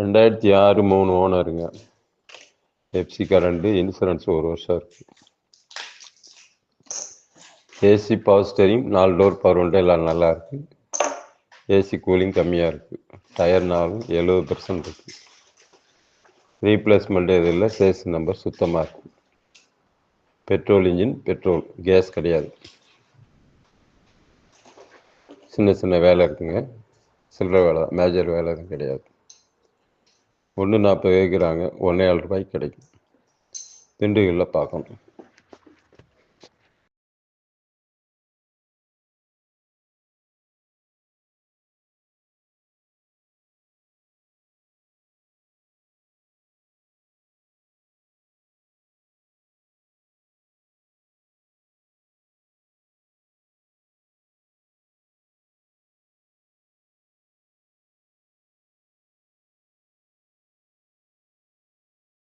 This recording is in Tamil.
ரெண்டாயிரத்தி ஆறு மூணு ஓனருங்க. எஃப்சி கரண்ட்டு இன்சூரன்ஸ் ஒரு வருஷம் இருக்கு. ஏசி பவர் ஸ்டேரிங் நாலு டோர் பவர் விண்டோ எல்லாம் நல்லா இருக்கு. ஏசி கூலிங் கம்மியாக இருக்கு. டயர் நாலும் எழுபது பர்சன்ட் இருக்கு. ரீப்ளேஸ்மெண்ட் எதுவும் இல்லை. சேஸ் நம்பர் சுத்தமாக இருக்கு. பெட்ரோல் இன்ஜின் பெட்ரோல் கேஸ் கிடையாது. சின்ன சின்ன வேலை இருக்குங்க. சில்லற வேலை தான். மேஜர் வேலை எதுவும் கிடையாது. ஒன்று நாற்பது கேட்குறாங்க ஒன்றே ஏழு ரூபாய்க்கு கிடைக்கும். திண்டுக்கல்லில் பார்க்கணும்.